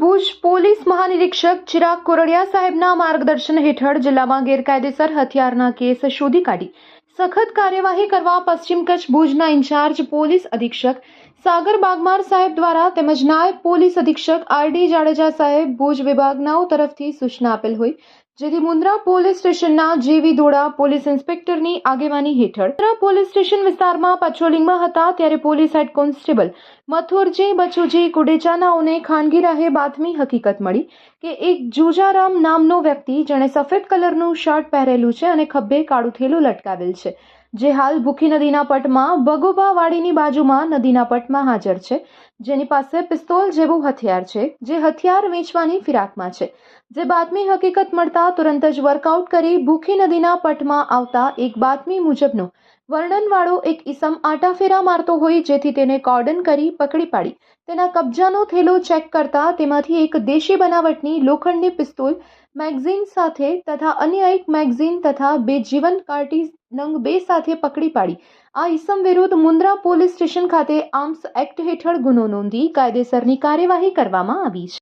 Bhuj police મહાનિરીક્ષક ચિરાગ કોરડિયા સાહેબના માર્ગદર્શન હેઠળ જિલ્લામાં ગેરકાયદેસર હથિયારના કેસ શોધી કાઢી. સખત કાર્યવાહી કરવા પશ્ચિમ કચ્છ ભુજના ઇન્ચાર્જ પોલીસ અધિક્ષક સાગર બાગમાર સાહેબ દ્વારા તેમજ નાયબ પોલીસ અધિક્ષક આર ડી જાડેજા સાહેબ ભુજ વિભાગનાઓ તરફથી સૂચના આપેલ હોય જેથી મુન્દ્રા પોલીસ સ્ટેશનના જેવી દોડા પોલીસ ઇન્સ્પેક્ટરની આગેવાની હેઠળ મુન્દ્રા પોલીસ સ્ટેશન વિસ્તારમાં પેટ્રોલિંગમાં હતા ત્યારે પોલીસ હેડ કોન્સ્ટેબલ મથુરજી બચુજી કુડેચાનાઓને ખાનગી રાહે બાતમી હકીકત મળી કે એક જુજારામ નામનો વ્યક્તિ જેણે સફેદ કલરનું શર્ટ પહેરેલું છે અને ખભે કાળું થેલું લટકાવેલ છે. જે હાલ ભૂખી નદીના પટમાં ભગોબા વાડીની બાજુમાં નદીના પટમાં હાજર છે. જેની પાસે પિસ્તોલ જેવું હથિયાર છે, જે હથિયાર વેચવાની ફિરાકમાં છે. જે બાતમી હકીકત મળતા તુરંત જ વર્કઆઉટ કરી ભૂખી નદીના પટમાં આવતા એક બાતમી મુજબનો વર્ણનવાળો એક ઈસમ આટાફેરા મારતો હોય, જેથી તેને કોર્ડન કરી પકડી પાડી. તેના કબજાનો થેલો ચેક કરતા તેમાંથી એક દેશી બનાવટની લોખંડની પિસ્તોલ મેગઝીન સાથે તથા અન્ય એક મેગઝીન તથા બે જીવન કાર્ટીઝ નંગ બે સાથે પકડી પાડી. આ ઈસમ વિરુદ્ધ મુન્દ્રા પોલીસ સ્ટેશન ખાતે આર્મ્સ એક્ટ હેઠળ ગુનો નોંધી કાયદેસરની કાર્યવાહી કરવામાં આવી છે.